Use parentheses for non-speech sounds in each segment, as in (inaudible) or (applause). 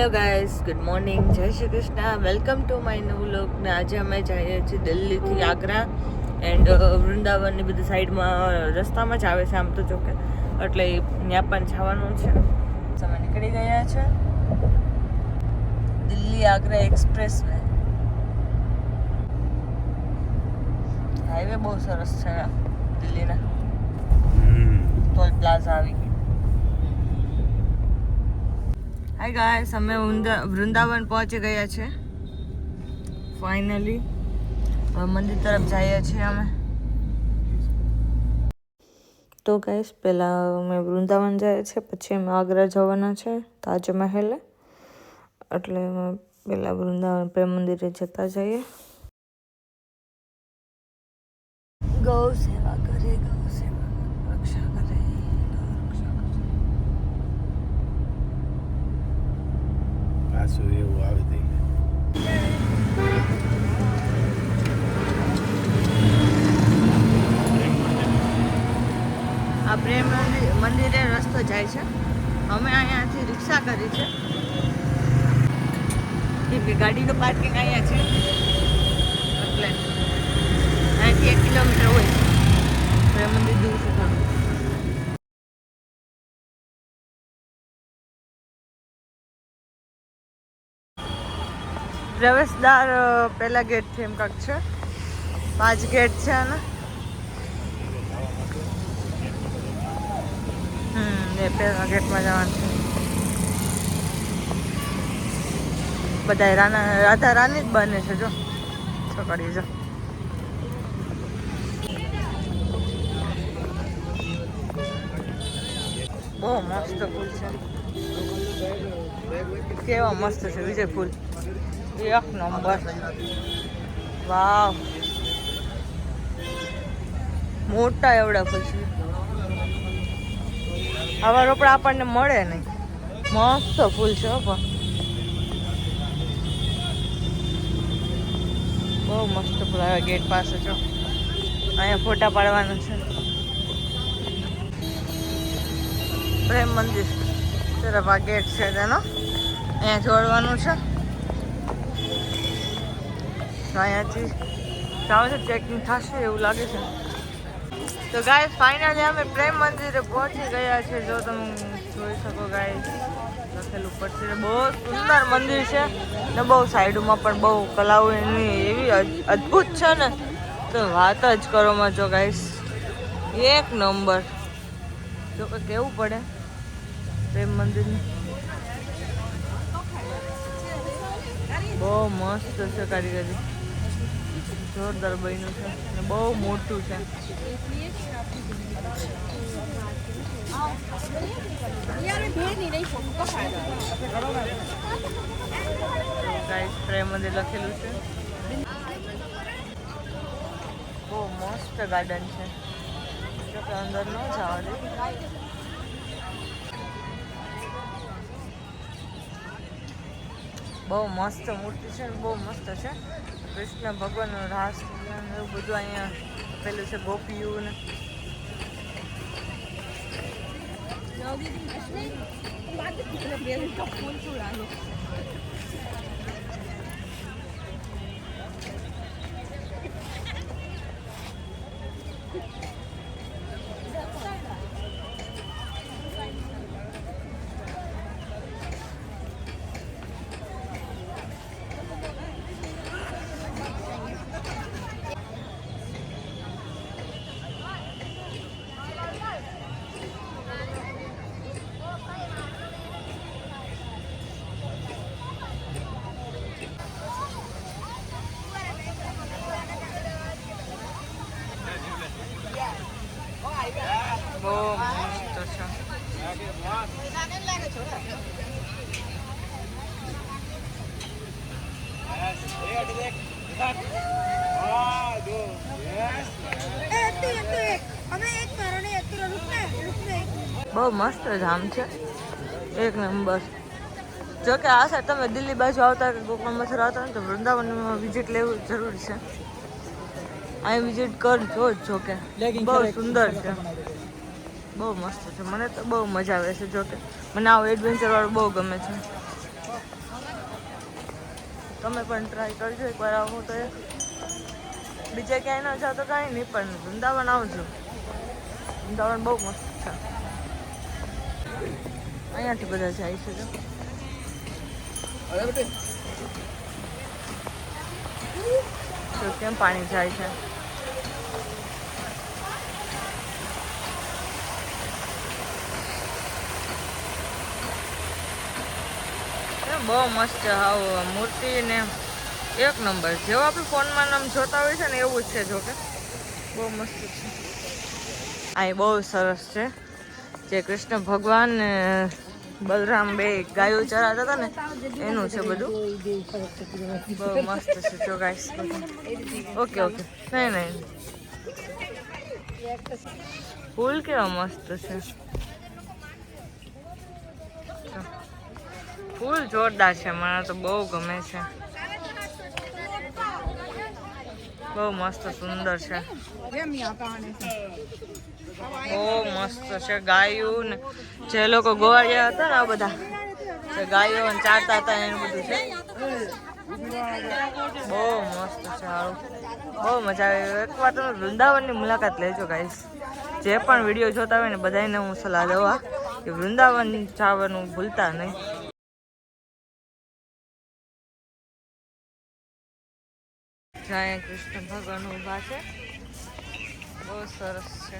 Hello guys good morning Jai Shri Krishna welcome to my new vlog ને આજે અમે જઈએ છીએ દિલ્હીથી આગ્રા એન્ડ વૃંદાવનની બધી સાઈડમાં રસ્તામાં જ આવે છે આમ તો જોકે. એટલે ત્યાં પણ જવાનું છે. અમે નીકળી ગયા છે. Delhi Agra expressway highway બહુ સરસ છે દિલ્હીના. ટોલ પ્લાઝા આવી. હાય ગાઈસ અમે વૃંદાવન પહોંચી ગયા છે. ફાઇનલી મંદિર તરફ જઈએ છીએ અમે. તો ગાઈસ પહેલાં અમે વૃંદાવન જઈએ છીએ પછી અમે આગ્રા જવાના છે તાજમહેલ. એટલે અમે પહેલાં વૃંદાવન પ્રેમ મંદિરે જતા જઈએ. ગૌ સેવા કરે ગૌ સેવા રક્ષા કરે ગૌ રક્ષા કરે પાછું એવું આવે તે આ પ્રેમ મંદિરે રસ્તો જાય છે. અમે અહીંયાથી રિક્ષા કરી છે. કેમ કે ગાડીનું પાર્કિંગ અહીંયા છે. એટલે અહીંથી એક કિલોમીટર હોય. પ્રેમ મંદિર દૂર છે. પ્રવેશદ્વાર પહેલા પહેલા ગેટથી એમ કાંક છે. પાંચ ગેટ છે આના. હમ, એ પહેલા ગેટમાં જવાનું છે. બધા રાના, રાધા રાની જ બને છે, જો. છોકરી જો. બહુ મસ્ત ફૂલ છે. કેવા મસ્ત છે વિજય ફૂલ એક નંબર. વાવ. મોટા એવડા પછી. આવા રોપડા આપણને મળે નહીં. મસ્ત ફૂલ છે પણ. બહુ મસ્ત ફૂલ આવે ગેટ પાસે જો. અહીંયા ફોટા પાડવાના છે. પ્રેમ મંદિર. તરફ આ ગેટ છે તેનો. અહીંયા જોડવાનું છે. તો અહીંયાથી જાવ છે ચેકિંગ થશે એવું લાગે છે. તો ગાય ફાઇનલી અમે પ્રેમ મંદિરે પહોંચી ગયા છે જો તમે જોઈ શકો ગાય લખેલું પડશે બહુ સુંદર મંદિર છે ને બહુ સાઈડમાં પણ બહુ કલાઓ એની એવી અદ- અદ્ભુત છે ને. તો વાત જ કરો માં જો ગાઈસ એક નંબર. જો કે કેવું પડે પ્રેમ મંદિરનું? બહુ મસ્ત છે કારીગરી. જોરદાર બન્યું છે અને બહુ મોટું છે. ગાઈસ પ્રેમ મંદિર લખેલું છે. બહુ મસ્ત ગાર્ડન છે. જો કે અંદર ન જવા દે બહુ મસ્ત મૂર્તિ છે બહુ મસ્ત છે. કૃષ્ણ ભગવાનનો રાસ એવું બધું અહીંયા પેલું છે ગોપીયું ને બહુ મસ્ત છે બહુ મસ્ત ધામ છે. એક નંબર. જો કે આ સાઈડ તમે દિલ્હી બાજુ આવતા કે ગોકુળ મથુરા ને તો વૃંદાવનમાં વિઝિટ લેવું જરૂરી છે. અહીં વિઝિટ કરજો જ જો કે. બહુ સુંદર છે. બહુ મસ્ત છે. મને તો બહુ મજા આવે છે જો કે. મને આવું એડવેન્ચર વાળું બહુ ગમે છે. તમે પણ ટ્રાય કરજો એકવાર આવું તો બીજે ક્યાંય ન જાઓ તો કાંઈ નહીં પણ વૃંદાવન આવજો. વૃંદાવન બહુ મસ્ત અહીંયાથી બધા જાય છે તો કેમ પાણી જાય છે? બહુ મસ્ત હાવ મૂર્તિ ને એક નંબર. જેવો આપણે ફોનમાં નામ જોતા હોય છે ને એવું જ છે જોકે. બહુ મસ્ત છે. આ બહુ સરસ છે. જે કૃષ્ણ ભગવાન બલરામ બે ગાયો ચરાતા હતા ને, એનું છે બધું. બહુ મસ્ત છે, જો ગાઈસ ઓકે ઓકે. નહીં નહીં. ફૂલ કેવા મસ્ત છે. ફૂલ જોરદાર છે, મને તો બહુ ગમે છે. બહુ મસ્ત, સુંદર છે. બહુ મસ્ત છે ગાયું ને જે લોકો ગોવાળિયા હતા ને આ બધા. જે ગાયો ને હતા એનું બધું છે. બહુ મસ્ત છે બહુ મજા આવી એકવાર તમે વૃંદાવનની મુલાકાત લેજો ગાઈસ જે પણ વીડિયો જોતા હોય ને બધાને હું સલાહ દેવા કે વૃંદાવન જવાનું ભૂલતા નહીં. જ્યાં કૃષ્ણ, ભગવાન ઊભા છે. બહુ સરસ છે.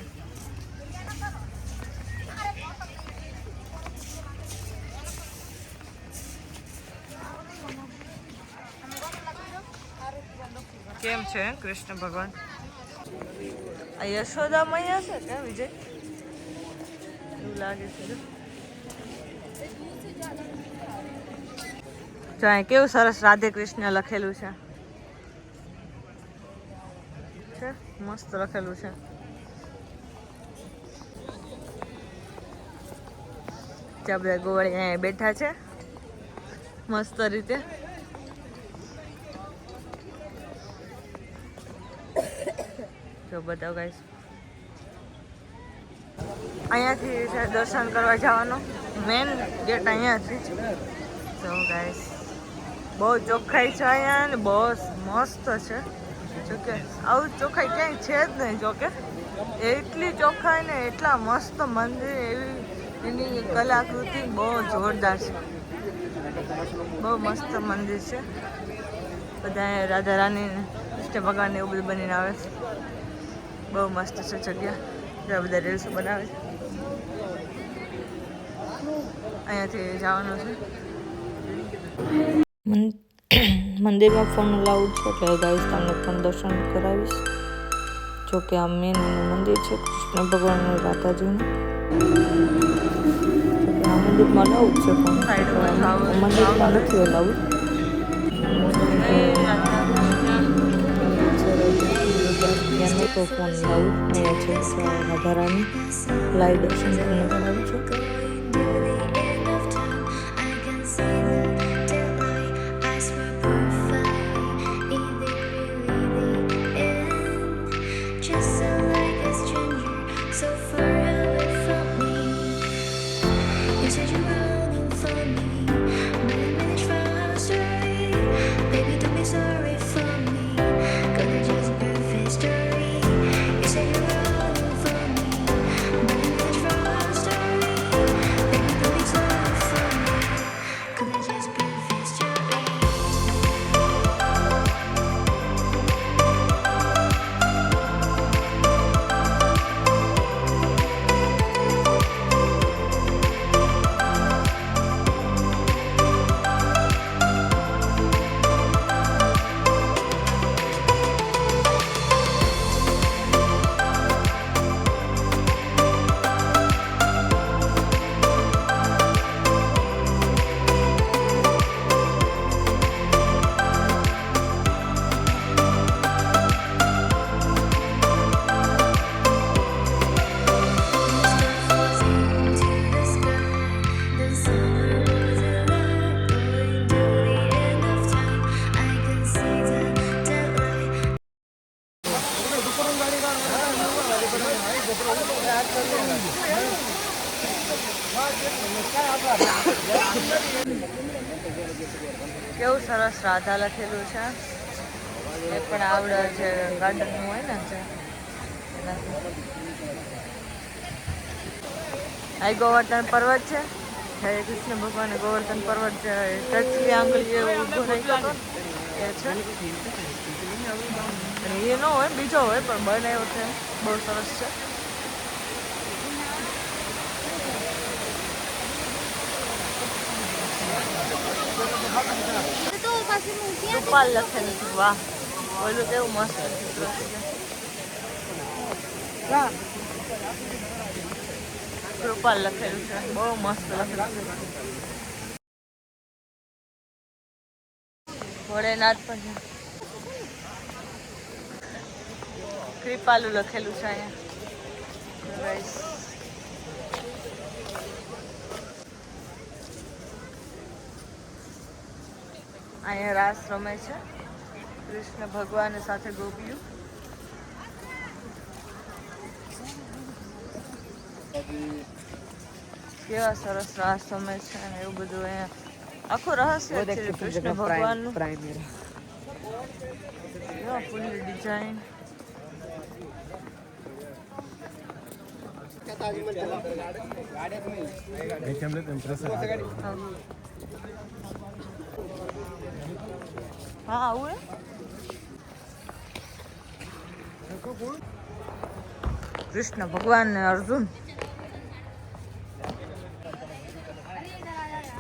કેમ છે? કૃષ્ણ ભગવાન. આ યશોદા મૈયા છે કે વિજય? એવું લાગે છે જો. અહીં કેવું સરસ રાધે કૃષ્ણ લખેલું છે. છે? મસ્ત લખેલું છે. ત્યાં બધા ગોવાળી અહીંયા બેઠા છે. મસ્ત રીતે. જો બતાવ ગાઈસ અહીંયાથી છે દર્શન કરવા જવાનું. મેન ગેટ અહીંયાથી જો. ગાઈસ બહુ ચોખ્ખાઈ છે અહીંયા ને બહુ મસ્ત છે. જોકે આવું ચોખ્ખાઈ ક્યાંય છે જ નહીં જોકે એટલી ચોખ્ખાઈ ને એટલા મસ્ત મંદિર એવી એની કલાકૃતિ બહુ જોરદાર છે. બહુ મસ્ત મંદિર છે. બધા રાધા રાની કૃષ્ણ ભગવાન એવું બધું બનીને આવે છે. બહુ મસ્ત છે જગ્યા. જ્યાં બધા રીલ્સ બનાવે છે. અહીંયાથી જવાનું છે. (coughs) મંદિરમાં ફોન લાવું છે એટલે ગાઈસ તમને પણ દર્શન કરાવીશ. જો કે આ મેન મંદિર છે કૃષ્ણ ભગવાન અને રાધાજીનું આ મંદિરમાં લાવું છે પણ મંદિરમાં નથી અલાઉડ તો ફોન લાવું અહીંયા છે રાધારાની લાઈવ દર્શન તમને કરાવું છું Just so like a Radha લખેલું છે. એ પણ આવડે જે ગાર્ડનનું હોય ને જે આ ગોવર્ધન પર્વત છે. હરે કૃષ્ણ ભગવાન ગોવર્ધન પર્વત છે. ટચલી આંગળી જે ઊભો રાખ્યો હતો. એ છે. અને એ ન હોય, બીજો હોય, પણ બનાવ્યો છે. બહુ સરસ છે. રૂપાલ લખેલું છે. વાહ. ઓલું કેવું મસ્ત રૂપાલ લખેલું છે. બહુ મસ્ત લખેલું ભોળેનાથ પણ કૃપાલુ લખેલું છે અહીંયા. અહીંયા રાસ રમે છે કૃષ્ણ ભગવાન સાથે ગોપીયું કેવા સરસ રાસ રમે છે અને એવું બધું અહીંયા આખું રહસ્ય છે કૃષ્ણ ભગવાનનું કેવા ફૂલની ડિઝાઇન હા આવું કૃષ્ણ ભગવાન ને અર્જુન.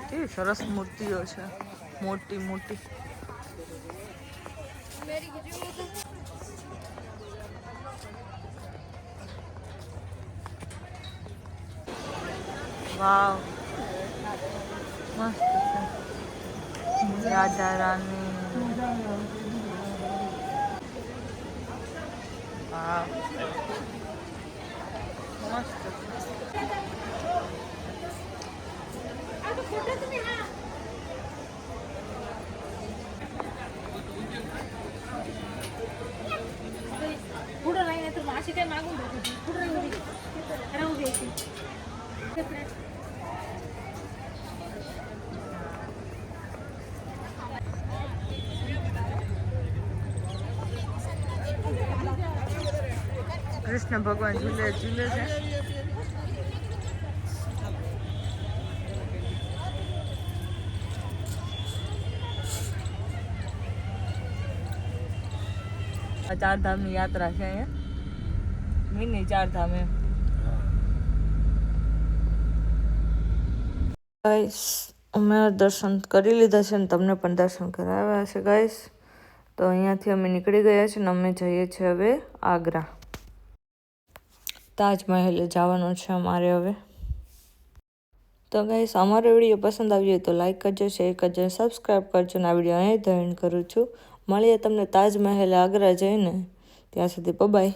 કેવી સરસ મૂર્તિઓ છે. મોટી મોટી. વાવ. મસ્ત રાધા રાની. વાવ મસ્ત છે કૃષ્ણ ભગવાન ઝૂલે ઝૂલે છે. આ ચાર ધામની યાત્રા છે અહીંયા. મિની ચાર ધામ એમ. ગાઈસ અમે દર્શન કરી લીધા છે અને તમને પણ દર્શન કરાવ્યા છે ગાઈસ તો અહીંયાથી અમે નીકળી ગયા છીએ ને અમે જઈએ છીએ હવે આગ્રા. તાજમહેલ જવાનું છે અમારે હવે. તો ગાઈસ અમારો વીડિયો પસંદ આવ્યો તો લાઈક કરજો શેર કરજો સબસ્ક્રાઈબ કરજો. અને આ વીડિયો અહીં ધરણ કરું છું. મળીએ તમને તાજમહેલ આગ્રા જઈને. ત્યાં સુધી બાય